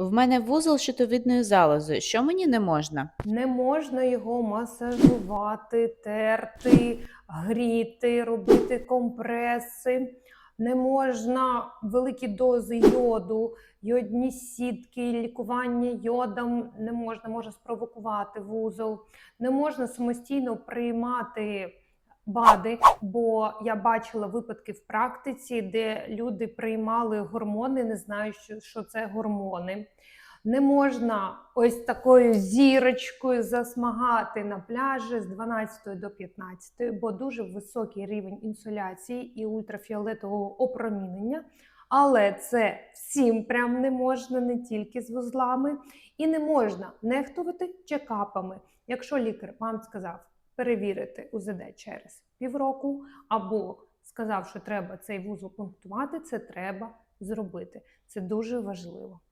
В мене вузол щитовидної залози. Що мені не можна? Не можна його масажувати, терти, гріти, робити компреси. Не можна великі дози йоду, йодні сітки, лікування йодом не можна, може спровокувати вузол. Не можна самостійно приймати БАДи, бо я бачила випадки в практиці, де люди приймали гормони, не знаючи, що це гормони. Не можна ось такою зірочкою засмагати на пляжі з 12 до 15, бо дуже високий рівень інсоляції і ультрафіолетового опромінення. Але це всім прям не можна, не тільки з вузлами, і не можна нехтувати чекапами. Якщо лікар вам сказав перевірити УЗД через півроку, або сказав, що треба цей вузол пунктувати, це треба зробити. Це дуже важливо.